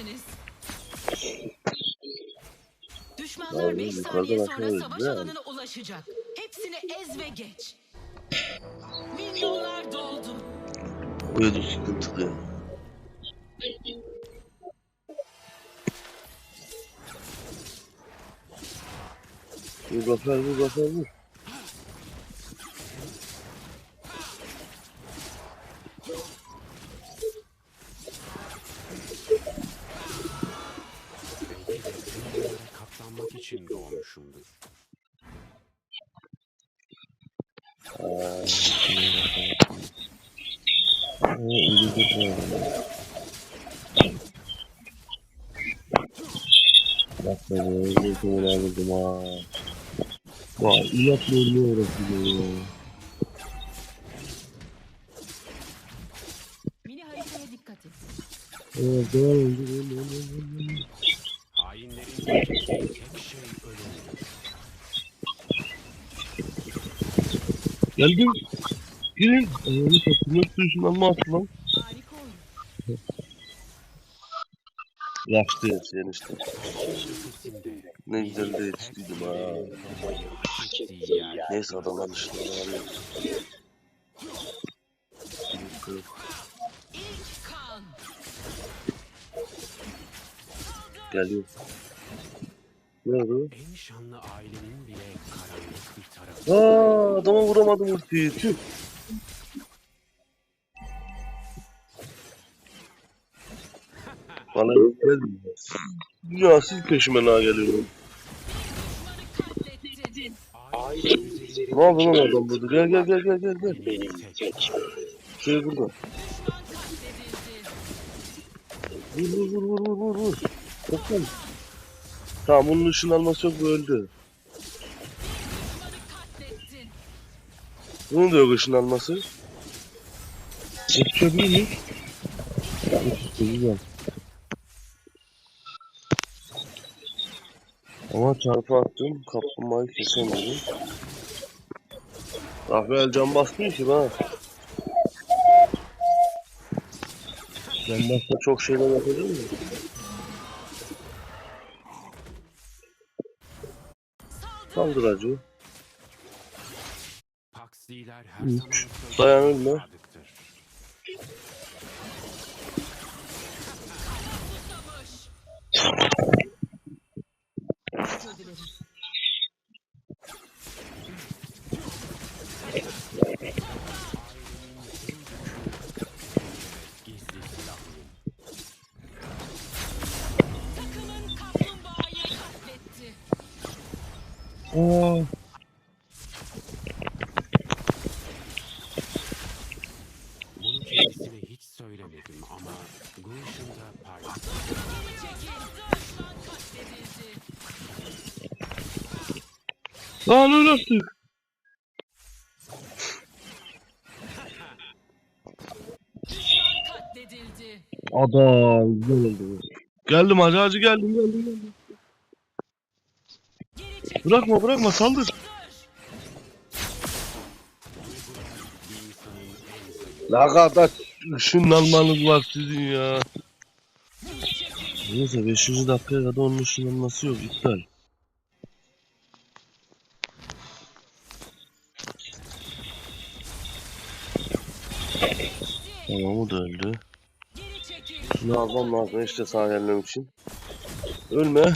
ediniz. Düşmanlar Abi, 5 yukarıdan saniye sonra savaş alanına ulaşacak. Hepsini ez ve geç. Milyonlar doldu. Böyle sıkıntılı. Vur bakar vur bakar vur. Aa, iyi bir Bak be ne kumunu alırdım ha. Vay ilak bölümü uğraşıyor ya. Mini haritaya dikkat et. Evet edin. devam edin, devam edin. Hainlerin beklediği tek şey ölümdür. Geldim. Girin. Ayağını. Yok duyuşundan mı attı lan? Yaşlı hepsi işte. Ne güzel de yetiştiydim ha. Neyse adamlar dışında var. Kan. Geliyor. Nerede o? En şanlı ailenin Aa, adama vuramadım ultiyi. Tüh. Bana geldim. Ya siz peşime ne geliyor? Katlettin. Aile üzerinde Ne yapıyor lan adam burada? Gel gel gel gel gel gel. Şey burada. Vur vur vur vur vur vur. Bakın. Tamam bunun ışın alması yok bu öldü. Bunun da yok ışın alması. Yetişebilir miyiz? Güzel. Ama çarpı attım. Kaplumbağayı kesemedim. Be can basmıyor ki bana. Can bassa çok şeyler yapacağım mı? Saldır acı. Paksliler her Üç. zaman Dayan sözlerine ölme. sadıktır. Özür dilerim. Gizli silahlı. Takımın kaplumbağayı katletti. Aa, lan öyle. Adam güzel oldu. Geldim hacı hacı geldim geldim geldim. Bırakma bırakma saldır. Ne kadar ışınlanmanız var sizin ya. Neyse 5. dakikaya kadar onun ışınlanması yok iptal. Tamam o da öldü. Geri çekil. Şunu almam lazım işte sağ gelmem için. Ölme.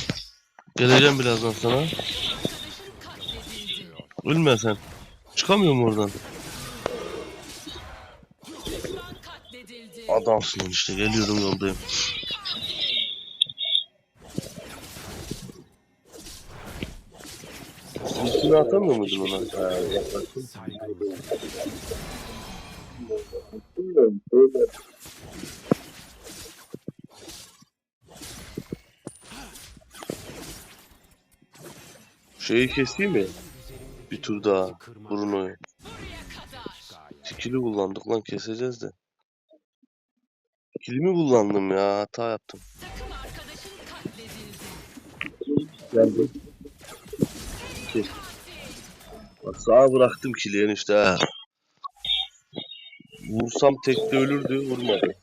Geleceğim birazdan sana. Arkadaşın katledildi. Ölme sen. Çıkamıyorum oradan. Düşman katledildi. Adamsın işte geliyorum yoldayım. Üstüne atamıyor muydun ona? Ha, yaklaştım. Saygın Şeyi keseyim mi? Bir tur daha. Bruno'yu. Skill'i kullandık lan keseceğiz de. Skill'imi kullandım ya hata yaptım. Kes. Bak sağa bıraktım kili enişte ha. Vursam tek de ölürdü vurmadı.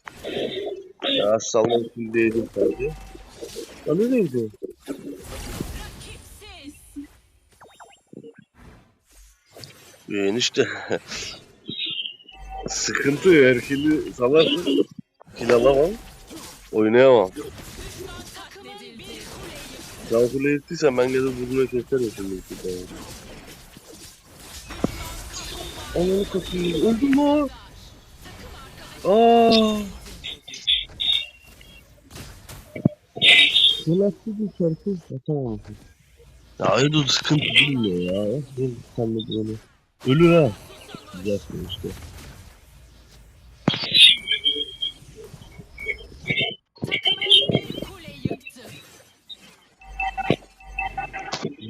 Ya Ya sallan için değdim sadece. Ya? Rakipsiz. Ee, enişte. Sıkıntı yok. Herkili salarsın. Kill alamam. Oynayamam. Sen kule ettiysen ben gelir burnuna keserim şimdi. Ananı satayım. Öldüm mü? Aaa. Kulaksız bir şarkı atamamışım. Ya Aydın sıkıntı bilmiyor ya. Ben sandım onu. Ölür ha. Güzelsin işte.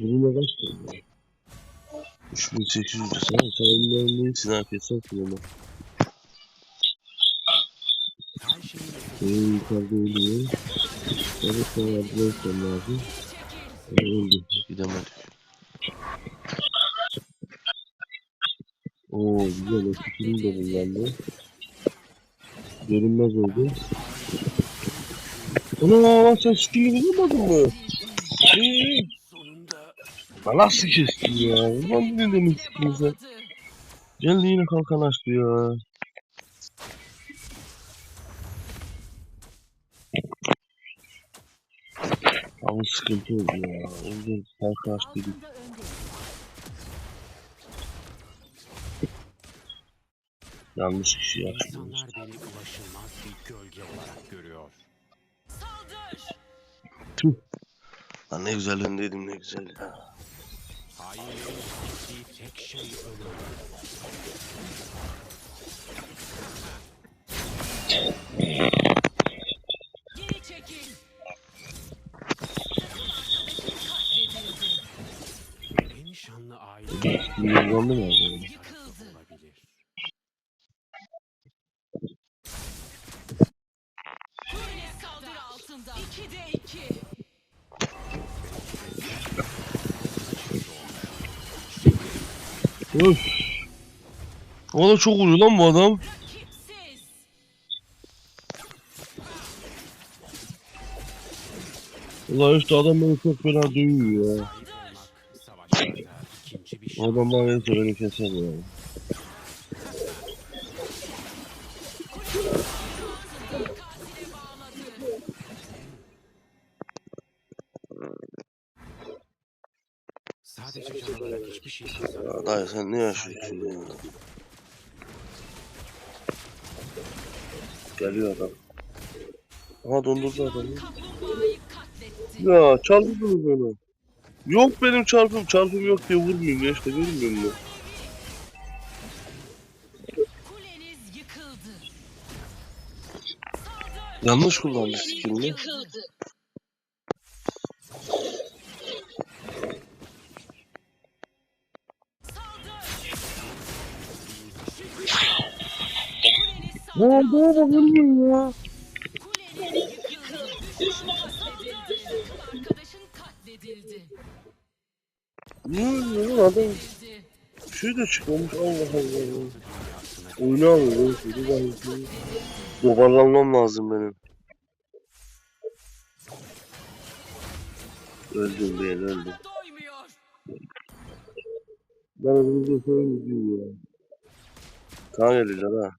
Bunu kaç lira? 3800 lira. Sen sen onların neysin ha kesersin onu. Her Senin yukarıda ölüyor. Evet sen yardım etmen lazım. Öldü. Gidemedik. Oo güzel o fikrim de kullandı. Görünmez oldu. Ana sen skill'i bulmadın mı? Ee, sonunda Ben nasıl kestin ya? Ulan ne demek skill'i sen? Geldi yine kalkan açtı ya. Abi sıkıntı oldu ya. O yüzden kalkan açtı dedik. Yanlış kişi insanlar beni ulaşılmaz bir gölge olarak görüyor. Saldır. Lan ne güzel öndeydim ne güzel ya. İstediği tek şey ölüm. 2'de 2. Öf. Da çok vuruyor lan bu adam. Ulan işte adam beni çok fena dövüyor ya. O şans. adam bana neyse beni keser ya. Katile bağladı. Sadece can olarak hiçbir şey kazanamam. Ya dayı sen ne yaşıyorsun ya? Geliyor adam. Aha dondurdu adamı. Ya çarptınız onu. Yok benim çarpım, çarpım yok diye vurmuyorum ya işte görmüyor musun? Kuleniz yıkıldı. Saldır. Yanlış kullandı skillini. Yıkıldı. Saldır. Kuleniz Ne oldu saldırı bak ölmüyor ya. Niye adam? Şey de çıkmamış Allah Allah. Şöyle bakayım. Dobarlanmam lazım benim. Öldüm ben öldüm. Ben önümüzde söyleyeyim ya. Kaan gelirler ha.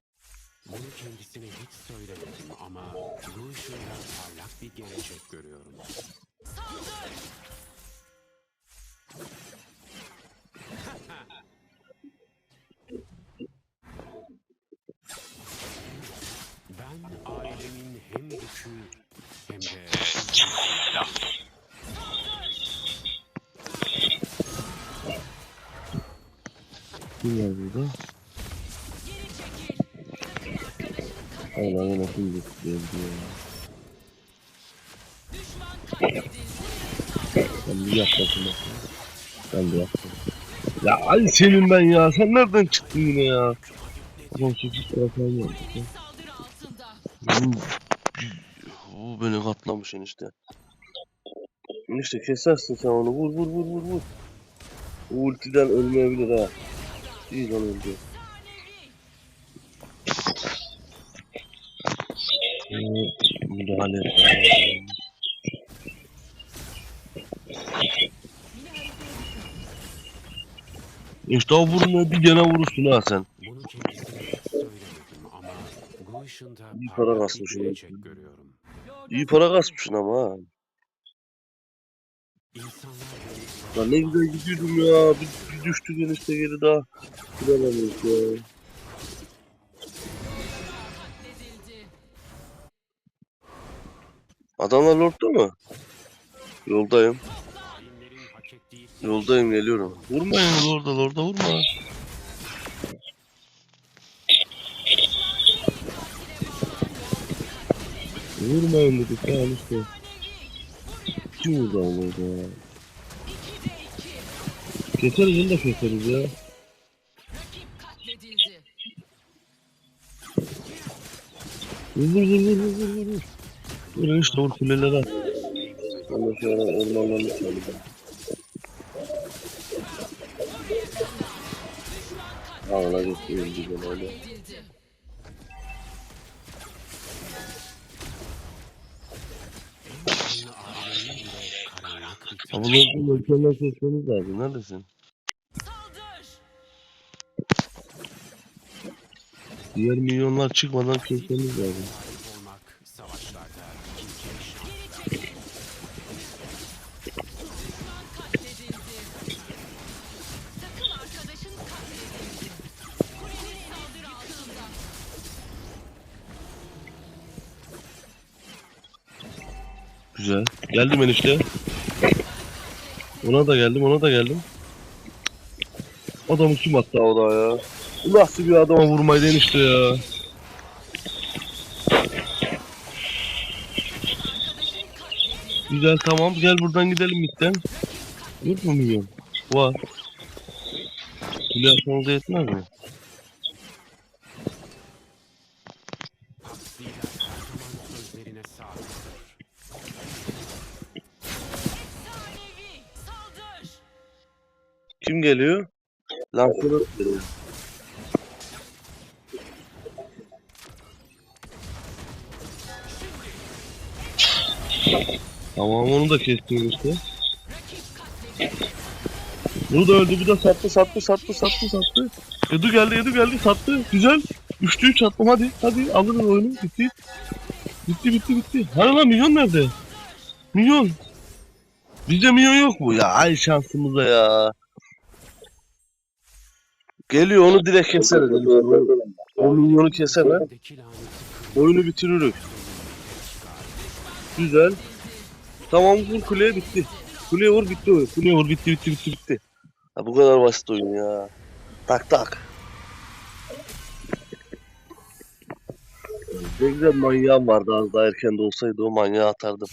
Bunu kendisine hiç söylemedim ama bu ışığında parlak bir gelecek görüyorum. Saldır. Katledildi. Allah'ım nasıl geçiyor ya. Düşman katledildi. Ben bir yaklaşım. Ben de yaptım. Ya ay senin ben ya. Sen nereden çıktın yine ya? Ulan 8 lira falan beni katlamış enişte. Enişte kesersin sen onu. Vur vur vur vur vur. O ultiden ölmeyebilir ha. İyi lan öldü. Ee, Alev. İşte o vurma bir gene vurursun ha sen. Bunu ama bu ışında İyi para parlak bir kasmış oğlum. gelecek görüyorum. İyi para kasmışsın ama ha. Lan ne güzel gidiyordum ya. Bir, bir düştü genişte geri daha. Kıramamıyoruz ya. Adamlar lordda mı? Yoldayım. Yoldayım geliyorum. Vurmayın lorda lorda vurma. Vurmayın dedik ya işte. Kim orada ya? 2'de 2. Keseriz onu da keseriz ya. Vur vur vur vur vur vur vur. İşte vur kulelere. Ondan sonra ormanlarını çalıyor. Ha ona geçiyorum Ha bunu mükemmel seçmeniz lazım. Neredesin? Diğer milyonlar çıkmadan kesmeniz lazım. Güzel. Geldim enişte. Ona da geldim, ona da geldim. Adamı kim attı o da ya? Nasıl bir adama vurmaydı enişte ya? Güzel tamam gel buradan gidelim midden. Yok mu milyon? Var. Kule atmanıza yetmez mi? Kim geliyor? Lancelot geliyor. Tamam onu da kestim işte. Bunu da öldü. Bu da sattı, sattı, sattı, sattı, sattı. Edu geldi, Edu geldi, sattı. Güzel. Üçlü üç attım hadi. Hadi alırız oyunu. Bitti. Bitti, bitti, bitti. Hani lan milyon nerede? Milyon. Bizde milyon yok mu? Ya ay şansımıza ya. Geliyor onu direkt keseriz. O milyonu keser ha. Oyunu bitiririk. Güzel. Tamam vur kuleye bitti. Kuleye vur bitti oyun. Kuleye vur bitti bitti bitti bitti. Ha, bu kadar basit oyun ya. Tak tak. Ne güzel manyağım vardı az daha erken de olsaydı o manyağı atardım.